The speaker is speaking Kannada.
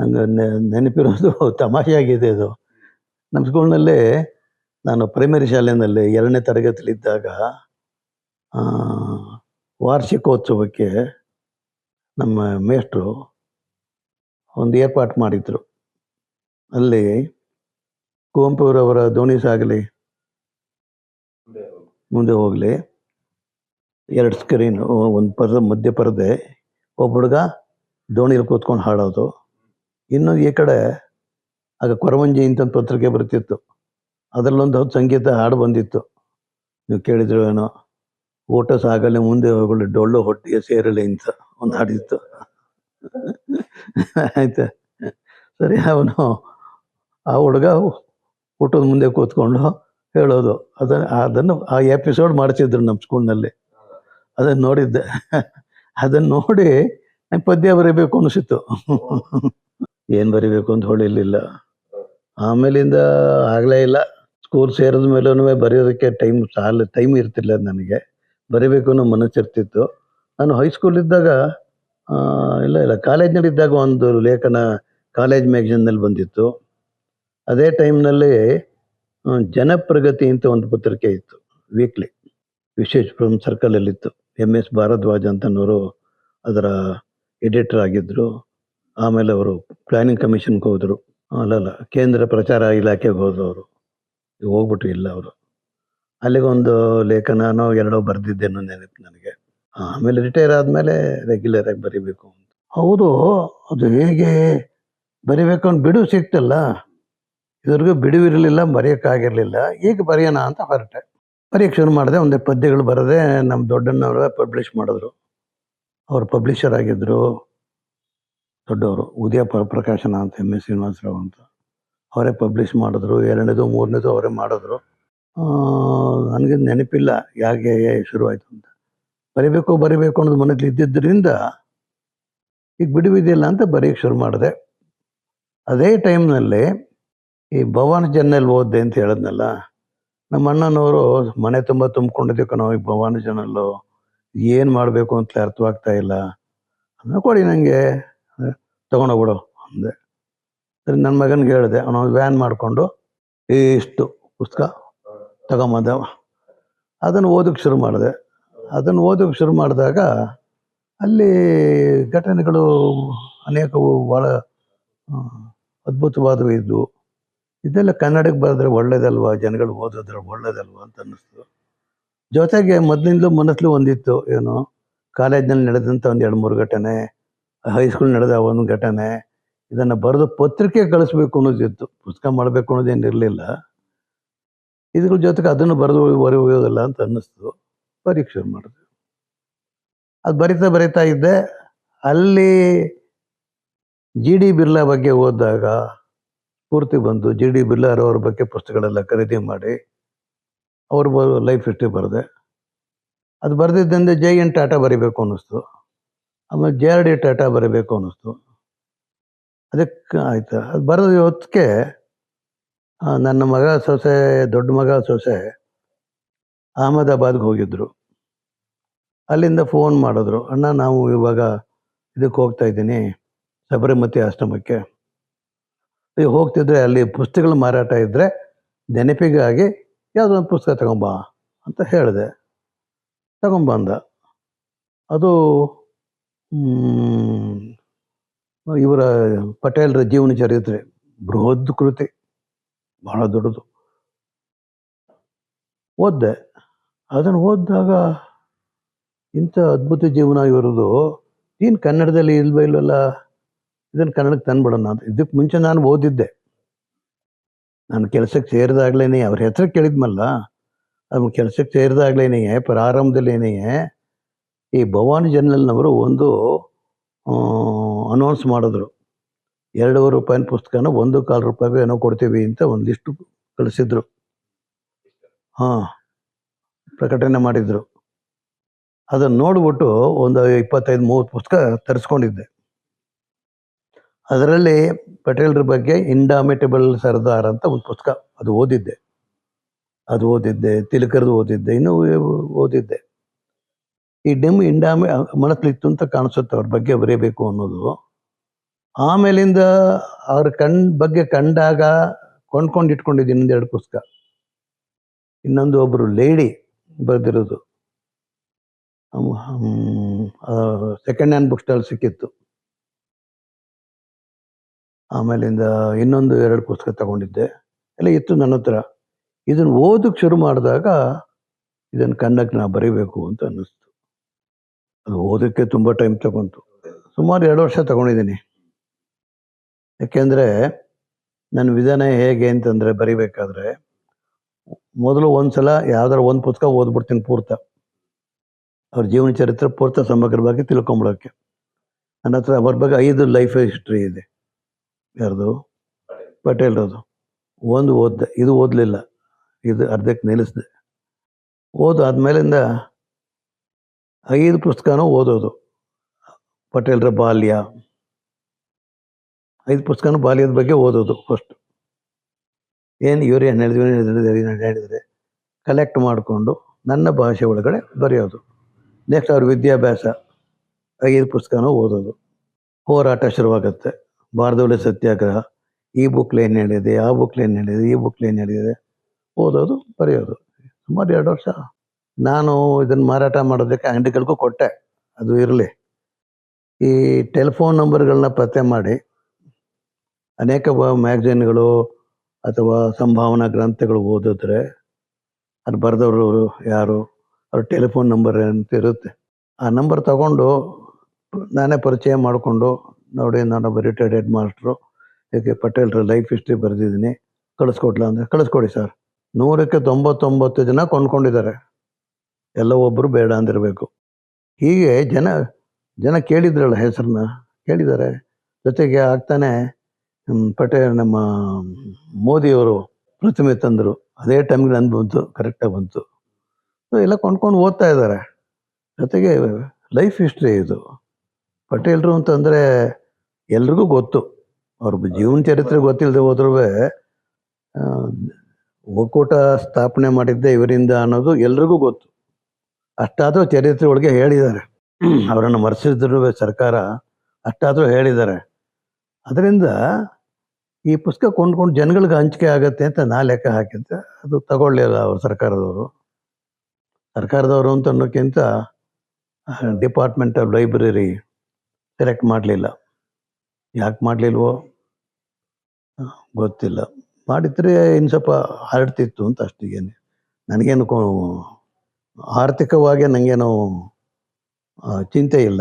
ನಂಗೆ ನೆನಪಿರೋದು ತಮಾಷೆಯಾಗಿದೆ ಅದು. ನಮ್ಮ ಸ್ಕೂಲ್ನಲ್ಲಿ ನಾನು ಪ್ರೈಮರಿ ಶಾಲೆಯಲ್ಲಿ ಎರಡನೇ ತರಗತಿಲಿದ್ದಾಗ ವಾರ್ಷಿಕೋತ್ಸವಕ್ಕೆ ನಮ್ಮ ಮೇಷ್ಟ್ರು ಒಂದು ಏರ್ಪಾಟ್ ಮಾಡಿದ್ರು. ಅಲ್ಲಿ ಕುವೆಂಪುರವರ ದೋಣಿ ಸಾಗಲಿ, ಮುಂದೆ ಹೋಗಲಿ, ಎರಡು ಸ್ಕ್ರೀನ್ ಒಂದು ಪರದ ಮಧ್ಯ ಪರದೆ ಒಬ್ಬ ಹುಡುಗ ದೋಣಿಯಲ್ಲಿ ಕೂತ್ಕೊಂಡು ಹಾಡೋದು. ಇನ್ನೊಂದು ಈ ಕಡೆ ಆಗ ಅಂತ ಒಂದು ಪತ್ರಿಕೆ ಬರ್ತಿತ್ತು. ಅದರಲ್ಲೊಂದು ಹೊತ್ತು ಸಂಗೀತ ಹಾಡು ಬಂದಿತ್ತು. ನೀವು ಕೇಳಿದ್ರು ಏನೋ ಊಟ ಸಾಗಲೆ ಮುಂದೆ ಹೋಗಲಿ, ಡೊಳ್ಳು ಹೊಟ್ಟೆಗೆ ಸೇರಲಿ ಅಂತ ಒಂದು ಹಾಡಿತ್ತು. ಆಯ್ತಾ? ಸರಿ, ಅವನು ಆ ಹುಡುಗ ಊಟದ ಮುಂದೆ ಕೂತ್ಕೊಂಡು ಹೇಳೋದು. ಅದನ್ನು ಅದನ್ನು ಆ ಎಪಿಸೋಡ್ ಮಾಡಿಸಿದ್ರು ನಮ್ಮ ಸ್ಕೂಲ್ನಲ್ಲಿ ಅದನ್ನು ನೋಡಿದ್ದೆ. ಅದನ್ನು ನೋಡಿ ನಂಗೆ ಪದ್ಯ ಬರೀಬೇಕು ಅನಿಸಿತ್ತು. ಏನು ಬರಿಬೇಕು ಅಂತ ಹೊಳಿಲಿಲ್ಲ ಆಮೇಲಿಂದ ಆಗಲೇ ಇಲ್ಲ. ಸ್ಕೂಲ್ ಸೇರಿದ ಮೇಲೂ ಬರೆಯೋದಕ್ಕೆ ಟೈಮ್ ಸಾಲ ಟೈಮ್ ಇರ್ತಿಲ್ಲ ನನಗೆ. ಬರಿಬೇಕು ಅನ್ನೋ ಮನಸ್ಸಿರ್ತಿತ್ತು. ನಾನು ಹೈಸ್ಕೂಲ್ ಇದ್ದಾಗ ಇಲ್ಲ ಇಲ್ಲ ಇಲ್ಲ ಕಾಲೇಜ್ನಲ್ಲಿದ್ದಾಗ ಒಂದು ಲೇಖನ ಕಾಲೇಜ್ ಮ್ಯಾಗಝಿನ್ನಲ್ಲಿ ಬಂದಿತ್ತು. ಅದೇ ಟೈಮ್ನಲ್ಲಿ ಜನಪ್ರಗತಿ ಅಂತ ಒಂದು ಪತ್ರಿಕೆ ಇತ್ತು ವೀಕ್ಲಿ ವಿಶ್ವೇಶ್ವರಂ ಸರ್ಕಲಲ್ಲಿತ್ತು ಎಂ ಎಸ್ ಭಾರದ್ವಾಜ್ ಅಂತನವರು ಅದರ ಎಡಿಟರ್ ಆಗಿದ್ದರು ಆಮೇಲೆ ಅವರು ಪ್ಲಾನಿಂಗ್ ಕಮಿಷನ್ಗೆ ಹೋದರು. ಅಲ್ಲಲ್ಲ ಕೇಂದ್ರ ಪ್ರಚಾರ ಇಲಾಖೆಗೆ ಹೋದರು ಅವರು. ಹೋಗ್ಬಿಟ್ಟು ಇಲ್ಲ ಅವರು. ಅಲ್ಲಿಗೊಂದು ಲೇಖನನೋ ಎರಡೋ ಬರೆದಿದ್ದೇನೋ ನೆನಪು ನನಗೆ. ಆಮೇಲೆ ರಿಟೈರ್ ಆದಮೇಲೆ ರೆಗ್ಯುಲರ್ ಆಗಿ ಬರಿಬೇಕು ಅಂತ. ಹೌದು, ಅದು ಹೇಗೆ ಬರಿಬೇಕು ಅಂತ ಬಿಡುವು ಸಿಕ್ತಲ್ಲ ಇದ್ರಿಗೂ ಬಿಡುವಿರಲಿಲ್ಲ ಬರೆಯೋಕ್ಕಾಗಿರಲಿಲ್ಲ. ಈಗ ಬರೆಯೋಣ ಅಂತ ಹೊರಟೆ. ಬರೆಯೋಕ್ಕೆ ಶುರು ಮಾಡಿದೆ, ಒಂದೇ ಪದ್ಯಗಳು ಬರದೆ, ನಮ್ಮ ದೊಡ್ಡಣ್ಣವರು ಪಬ್ಲಿಷ್ ಮಾಡಿದ್ರು. ಅವರು ಪಬ್ಲಿಷರ್ ಆಗಿದ್ದರು ದೊಡ್ಡವರು. ಉದಯ ಪ್ರ, ಪ್ರಕಾಶನ ಅಂತ ಎಂ ಎಸ್ ಶ್ರೀನಿವಾಸರಾವ್ ಅಂತ. ಅವರೇ ಪಬ್ಲಿಷ್ ಮಾಡಿದ್ರು. ಎರಡನೇದು, ಮೂರನೇದು ಅವರೇ ಮಾಡಿದ್ರು. ನನಗೆ ನೆನಪಿಲ್ಲ ಯಾಕೆ ಶುರುವಾಯಿತು ಅಂತ. ಬರಿಬೇಕು ಬರಿಬೇಕು ಅನ್ನೋದು ಮನೇಲಿ ಇದ್ದಿದ್ದರಿಂದ ಈಗ ಬಿಡುವಿದೆಯಲ್ಲ ಅಂತ ಬರೆಯೋಕ್ಕೆ ಶುರು ಮಾಡಿದೆ. ಅದೇ ಟೈಮ್ನಲ್ಲಿ ಈ ಭವಾನ್ ಜನ್ನಲ್ಲಿ ಓದ್ದೆ ಅಂತ ಹೇಳಿದ್ನಲ್ಲ. ನಮ್ಮ ಅಣ್ಣನವರು ಮನೆ ತುಂಬ ತುಂಬ್ಕೊಂಡಿದ್ದೆ ಕಣೋ ಈ ಭವಾನಿ ಜನಲ್ಲು ಏನು ಮಾಡಬೇಕು ಅಂತ ಅರ್ಥವಾಗ್ತಾ ಇಲ್ಲ. ಅದನ್ನ ಕೊಡಿ ನನಗೆ ತೊಗೊಂಡೋಗ್ಬಿಡು ಅಂದೆ. ಸರಿ ನನ್ನ ಮಗನಿಗೆ ಹೇಳಿದೆ, ಅವನು ವ್ಯಾನ್ ಮಾಡಿಕೊಂಡು ಇಷ್ಟು ಪುಸ್ತಕ ತಗೊಂಬಂದ. ಅದನ್ನು ಓದೋಕ್ಕೆ ಶುರು ಮಾಡಿದೆ. ಅದನ್ನು ಓದೋಕ್ಕೆ ಶುರು ಮಾಡಿದಾಗ ಅಲ್ಲಿ ಘಟನೆಗಳು ಅನೇಕವು ಭಾಳ ಅದ್ಭುತವಾದವು ಇದ್ದವು ಇದೆಲ್ಲ ಕನ್ನಡಕ್ಕೆ ಬರೆದ್ರೆ ಒಳ್ಳೇದಲ್ವಾ? ಜನಗಳು ಓದಿದ್ರೆ ಒಳ್ಳೇದಲ್ವಾ ಅಂತ ಅನ್ನಿಸ್ತು. ಜೊತೆಗೆ ಮೊದಲಿಂದಲೂ ಮನಸ್ಸಲ್ಲೂ ಒಂದಿತ್ತು, ಏನು, ಕಾಲೇಜ್ನಲ್ಲಿ ನಡೆದಂಥ ಒಂದು ಎರಡು ಮೂರು ಘಟನೆ ಹೈಸ್ಕೂಲ್ ನಡೆದ ಒಂದು ಘಟನೆ. ಇದನ್ನು ಬರೆದು ಪತ್ರಿಕೆ ಕಳಿಸ್ಬೇಕು ಅನ್ನೋದಿತ್ತು. ಪುಸ್ತಕ ಮಾಡಬೇಕು ಅನ್ನೋದೇನು ಇರಲಿಲ್ಲ. ಇದ್ರ ಜೊತೆಗೆ ಅದನ್ನು ಬರೆದು ಬರೆಯೋದಿಲ್ಲ ಅಂತ ಅನ್ನಿಸ್ತು. ಪರೀಕ್ಷೆ ಮಾಡಿದೆ ಅದು ಬರಿತಾ ಬರಿತಾ ಇದ್ದೆ. ಅಲ್ಲಿ ಜಿ ಡಿ ಬಿರ್ಲಾ ಬಗ್ಗೆ ಓದಿದಾಗ ಪೂರ್ತಿ ಬಂದು ಜಿ ಡಿ ಬಿರ್ಲಾರವ್ರ ಬಗ್ಗೆ ಪುಸ್ತಕಗಳೆಲ್ಲ ಖರೀದಿ ಮಾಡಿ ಅವ್ರ ಲೈಫ್ ಹಿಸ್ಟ್ರಿ ಬರೆದೆ. ಅದು ಬರೆದಿದ್ದಂದೆ ಜೈ ಎನ್ ಟಾಟಾ ಬರಿಬೇಕು ಅನ್ನಿಸ್ತು. ಆಮೇಲೆ ಜೆ ಆರ್ ಡಿ ಟಾಟಾ ಬರಬೇಕು ಅನ್ನಿಸ್ತು. ಅದಕ್ಕೆ ಆಯಿತು. ಅದು ಬರೋದು ಹೊತ್ತಿಗೆ ನನ್ನ ಮಗ ಸೊಸೆ, ದೊಡ್ಡ ಮಗ ಸೊಸೆ ಅಹಮದಾಬಾದ್ಗೆ ಹೋಗಿದ್ರು. ಅಲ್ಲಿಂದ ಫೋನ್ ಮಾಡಿದ್ರು, ಅಣ್ಣ, ನಾವು ಇವಾಗ ಇದಕ್ಕೆ ಹೋಗ್ತಾ ಇದ್ದೀನಿ, ಸಬರಮತಿ ಆಶ್ರಮಕ್ಕೆ. ಈಗ ಹೋಗ್ತಿದ್ರೆ ಅಲ್ಲಿ ಪುಸ್ತಕಗಳು ಮಾರಾಟ ಇದ್ದರೆ ನೆನಪಿಗಾಗಿ ಯಾವುದೋ ಒಂದು ಪುಸ್ತಕ ತಗೊಂಬಾ ಅಂತ ಹೇಳಿದೆ. ತಗೊಂಬಂದ. ಅದು ಇವರ ಪಟೇಲರ ಜೀವನ ಚರಿತ್ರೆ, ಬೃಹದ್ ಕೃತಿ, ಬಹಳ ದೊಡ್ಡದು. ಓದ್ದೆ. ಅದನ್ನು ಓದಿದಾಗ ಇಂಥ ಅದ್ಭುತ ಜೀವನ ಇವರದು ಏನು ಕನ್ನಡದಲ್ಲಿ ಇಲ್ವೇ ಇಲ್ವಲ್ಲ, ಇದನ್ನು ಕನ್ನಡಕ್ಕೆ ತಂದ್ಬಿಡೋಣ ಅಂತ. ಇದಕ್ಕೆ ಮುಂಚೆ ನಾನು ಓದಿದ್ದೆ. ನಾನು ಕೆಲಸಕ್ಕೆ ಸೇರಿದಾಗ್ಲೇ ಅವ್ರ ಹೆಸರು ಕೇಳಿದ್ಮಲ್ಲ, ಅವ್ನ ಕೆಲಸಕ್ಕೆ ಸೇರಿದಾಗ್ಲೇ ಪ್ರಾರಂಭದಲ್ಲೇನೆ ಈ ಭವಾನಿ ಜನರಲ್ನವರು ಒಂದು ಅನೌನ್ಸ್ ಮಾಡಿದ್ರು. ಎರಡೂವರೆ ರೂಪಾಯಿನ ಪುಸ್ತಕನ ಒಂದು ಕಾಲು ರೂಪಾಯಿಗೂ ಏನೋ ಕೊಡ್ತೀವಿ ಅಂತ ಒಂದು ಲಿಸ್ಟ್ ಕಳಿಸಿದ್ರು. ಹಾಂ, ಪ್ರಕಟಣೆ ಮಾಡಿದ್ರು. ಅದನ್ನು ನೋಡ್ಬಿಟ್ಟು ಒಂದು ಇಪ್ಪತ್ತೈದು, ಮೂವತ್ತು ಪುಸ್ತಕ ತರಿಸ್ಕೊಂಡಿದ್ದೆ. ಅದರಲ್ಲಿ ಪಟೇಲ್ರ ಬಗ್ಗೆ ಇಂಡಾಮಿಟಬಲ್ ಸರ್ದಾರ್ ಅಂತ ಒಂದು ಪುಸ್ತಕ ಅದು ಓದಿದ್ದೆ. ಅದು ಓದಿದ್ದೆ, ತಿಲಕರ್ದು ಓದಿದ್ದೆ, ಇನ್ನೂ ಓದಿದ್ದೆ. ಈ ಡೆಮ್ ಇಂಡಾಮಿ ಮನಸ್ಸಲ್ಲಿತ್ತು ಅಂತ ಕಾಣಿಸುತ್ತೆ ಅವ್ರ ಬಗ್ಗೆ ಬರೀಬೇಕು ಅನ್ನೋದು. ಆಮೇಲಿಂದ ಅವ್ರ ಕಣ್, ಬಗ್ಗೆ ಕಂಡಾಗ ಕೊಂಡ್ಕೊಂಡು ಇಟ್ಕೊಂಡಿದ್ದೀನಿ ಇನ್ನೊಂದೆರಡು ಪುಸ್ತಕ. ಇನ್ನೊಂದು ಒಬ್ಬರು ಲೇಡಿ ಬರೆದಿರೋದು. ಸೆಕೆಂಡ್ ಹ್ಯಾಂಡ್ ಬುಕ್ ಸ್ಟಾಲ್ ಸಿಕ್ಕಿತ್ತು. ಆಮೇಲಿಂದ ಇನ್ನೊಂದು ಎರಡು ಪುಸ್ತಕ ತಗೊಂಡಿದ್ದೆ. ಎಲ್ಲ ಇತ್ತು ನನ್ನ ಹತ್ರ. ಇದನ್ನು ಓದಕ್ಕೆ ಶುರು ಮಾಡಿದಾಗ ಇದನ್ನು ಕನ್ನಕ್ಕೆ ನಾ ಬರೀಬೇಕು ಅಂತ ಅನ್ನಿಸ್ತು. ಅದು ಓದೋಕ್ಕೆ ತುಂಬ ಟೈಮ್ ತಗೊಂತು. ಸುಮಾರು ಎರಡು ವರ್ಷ ತಗೊಂಡಿದ್ದೀನಿ. ಯಾಕೆಂದರೆ ನನ್ನ ವಿಧಾನ ಹೇಗೆ ಅಂತಂದರೆ ಬರಿಬೇಕಾದ್ರೆ ಮೊದಲು ಒಂದು ಸಲ ಯಾವ್ದಾರು ಒಂದು ಪುಸ್ತಕ ಓದ್ಬಿಡ್ತೀನಿ ಪೂರ್ತ. ಅವ್ರ ಜೀವನ ಚರಿತ್ರೆ ಪೂರ್ತ ಸಮಗ್ರವಾಗಿ ತಿಳ್ಕೊಂಬಿಡೋಕ್ಕೆ ನನ್ನ ಹತ್ರ ಅವ್ರ ಬಗ್ಗೆ ಐದು ಲೈಫ್ ಹಿಸ್ಟ್ರಿ ಇದೆ. ಯಾರ್ದು? ಪಟೇಲ್ರದು ಒಂದು ಓದ್ದೆ. ಇದು ಓದಲಿಲ್ಲ. ಇದು ಅರ್ಧಕ್ಕೆ ನಿಲ್ಲಿಸ್ದೆ. ಓದು ಆದ್ಮೇಲಿಂದ ಐದು ಪುಸ್ತಕನೂ ಓದೋದು. ಪಟೇಲ್ರ ಬಾಲ್ಯ. ಐದು ಪುಸ್ತಕನೂ ಬಾಲ್ಯದ ಬಗ್ಗೆ ಓದೋದು ಫಸ್ಟ್ ಏನು ಇವರು ಏನು ಹೇಳಿದ್ರೆ, ಏನು ಹೇಳಿದರೆ ಕಲೆಕ್ಟ್ ಮಾಡಿಕೊಂಡು ನನ್ನ ಭಾಷೆ ಒಳಗಡೆ ಬರೆಯೋದು. ನೆಕ್ಸ್ಟ್ ಅವ್ರ ವಿದ್ಯಾಭ್ಯಾಸ, ಐದು ಪುಸ್ತಕನೂ ಓದೋದು. ಹೋರಾಟ ಶುರುವಾಗುತ್ತೆ. ಭಾರತದಲ್ಲಿ ಸತ್ಯಾಗ್ರಹ. ಈ ಬುಕ್ಲಿ ಏನು ಹೇಳಿದೆ, ಆ ಬುಕ್ಲಿ ಏನು ಹೇಳಿದೆ, ಈ ಬುಕ್ಲಿ ಏನು ಹೇಳಿದೆ ಓದೋದು, ಬರೆಯೋದು. ಸುಮಾರು ಎರಡು ವರ್ಷ. ನಾನು ಇದನ್ನು ಮಾರಾಟ ಮಾಡೋದಕ್ಕೆ ಅಂಗಡಿಗಳಿಗೂ ಕೊಟ್ಟೆ. ಅದು ಇರಲಿ. ಈ ಟೆಲಿಫೋನ್ ನಂಬರ್ಗಳನ್ನ ಪತ್ತೆ ಮಾಡಿ. ಅನೇಕ ಮ್ಯಾಗ್ಝಿನ್ಗಳು ಅಥವಾ ಸಂಭಾವನಾ ಗ್ರಂಥಗಳು ಓದಿದ್ರೆ ಅದು ಬರೆದವರು ಯಾರು? ಅವ್ರ ಟೆಲಿಫೋನ್ ನಂಬರ್ ಅಂತ ಇರುತ್ತೆ. ಆ ನಂಬರ್ ತಗೊಂಡು ನಾನೇ ಪರಿಚಯ ಮಾಡಿಕೊಂಡು ನೋಡಿ ನಾನೊಬ್ಬ ರಿಟೈರ್ಡ್ ಹೆಡ್ ಮಾಸ್ಟ್ರು ಇದಕ್ಕೆ ಪಟೇಲ್ರ ಲೈಫ್ ಹಿಸ್ಟ್ರಿ ಬರೆದಿದ್ದೀನಿ. ಕಳಿಸ್ಕೊಡ್ಲಾ ಅಂದರೆ ಕಳಿಸ್ಕೊಡಿ ಸರ್. ನೂರಕ್ಕೆ ತೊಂಬತ್ತೊಂಬತ್ತು ಜನ ಕೊಂಡ್ಕೊಂಡಿದ್ದಾರೆ. ಎಲ್ಲ ಒಬ್ಬರು ಬೇಡ ಅಂದಿರಬೇಕು. ಹೀಗೆ ಜನ ಜನ ಕೇಳಿದ್ರಲ್ಲ ಹೆಸರನ್ನ ಕೇಳಿದ್ದಾರೆ ಜೊತೆಗೆ ಆಗ್ತಾನೆ ಪಟೇ ಪಟೇಲ್ ನಮ್ಮ ಮೋದಿಯವರು ಪ್ರತಿಮೆ ತಂದರು. ಅದೇ ಟೈಮ್ಗೆ ನಂದು ಬಂತು ಕರೆಕ್ಟಾಗಿ ಬಂತು. ಎಲ್ಲ ಕೊಂಡ್ಕೊಂಡು ಓದ್ತಾ ಇದ್ದಾರೆ. ಜೊತೆಗೆ ಲೈಫ್ ಹಿಸ್ಟ್ರಿ ಇದು. ಪಟೇಲ್ರು ಅಂತಂದರೆ ಎಲ್ರಿಗೂ ಗೊತ್ತು. ಅವ್ರ ಜೀವನ ಚರಿತ್ರೆ ಗೊತ್ತಿಲ್ಲದೆ ಹೋದ್ರೂ ಒಕ್ಕೂಟ ಸ್ಥಾಪನೆ ಮಾಡಿದ್ದೆ ಇವರಿಂದ ಅನ್ನೋದು ಎಲ್ರಿಗೂ ಗೊತ್ತು. ಅಷ್ಟಾದರೂ ಚರಿತ್ರೆ ಒಳಗೆ ಹೇಳಿದ್ದಾರೆ ಅವರನ್ನು ಮರೆಸಿದ್ರು ಸರ್ಕಾರ ಅಷ್ಟಾದರೂ ಹೇಳಿದ್ದಾರೆ. ಅದರಿಂದ ಈ ಪುಸ್ತಕ ಕೊಂಡ್ಕೊಂಡು ಜನಗಳಿಗೆ ಹಂಚಿಕೆ ಆಗತ್ತೆ ಅಂತ ನಾ ಲೆಕ್ಕ ಹಾಕಿದ್ದೆ. ಅದು ತಗೊಳ್ಳಿಲ್ಲ ಅವ್ರ ಸರ್ಕಾರದವರು. ಸರ್ಕಾರದವರು ಅಂತ ಅನ್ನೋಕ್ಕಿಂತ ಡಿಪಾರ್ಟ್ಮೆಂಟ್ ಆಫ್ ಲೈಬ್ರರಿ ಸೆಲೆಕ್ಟ್ ಮಾಡಲಿಲ್ಲ. ಯಾಕೆ ಮಾಡಲಿಲ್ವೋ? ಗೊತ್ತಿಲ್ಲ. ಮಾಡಿದರೆ ಇನ್ನು ಸ್ವಲ್ಪ ಹರಡ್ತಿತ್ತು ಅಂತ ಅಷ್ಟೇ ನನಗೇನು ಕೋ ಆರ್ಥಿಕವಾಗಿ ನನಗೇನು ಚಿಂತೆ ಇಲ್ಲ.